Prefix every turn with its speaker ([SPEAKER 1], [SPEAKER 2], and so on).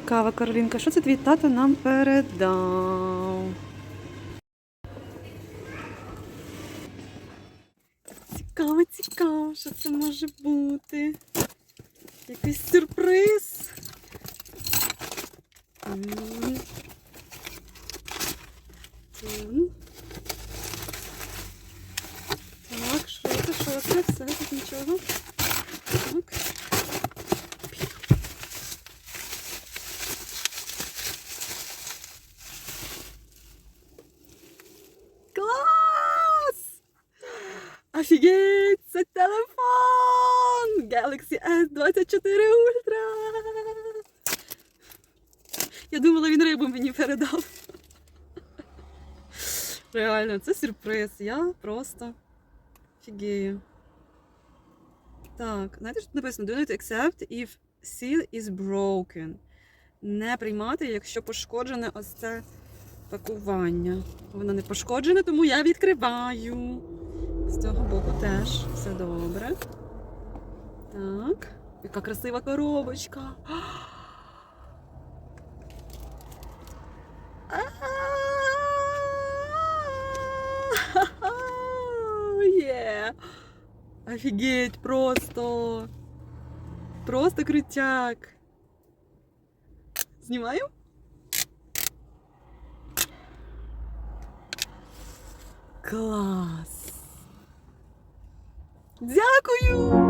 [SPEAKER 1] цікава, Каролінка. Що це твій тато нам передав? Цікаво, цікаво, що це може бути. Якийсь сюрприз. Так, що це, що це? Все, тут нічого. Так. Клас! Офігеть! Це телефон! Galaxy S24 Ultra! Я думала, він рибу мені передав. Реально, це сюрприз. Я просто фігею. Так, знаєте, що тут написано? Do not accept if seal is broken. Не приймати, якщо пошкоджене ось це пакування. Воно не пошкоджене, тому я відкриваю. З цього боку теж все добре. Так, яка красива коробочка. Є! Офігеть, просто. Просто крутяк. Знімаю? Клас. Дякую!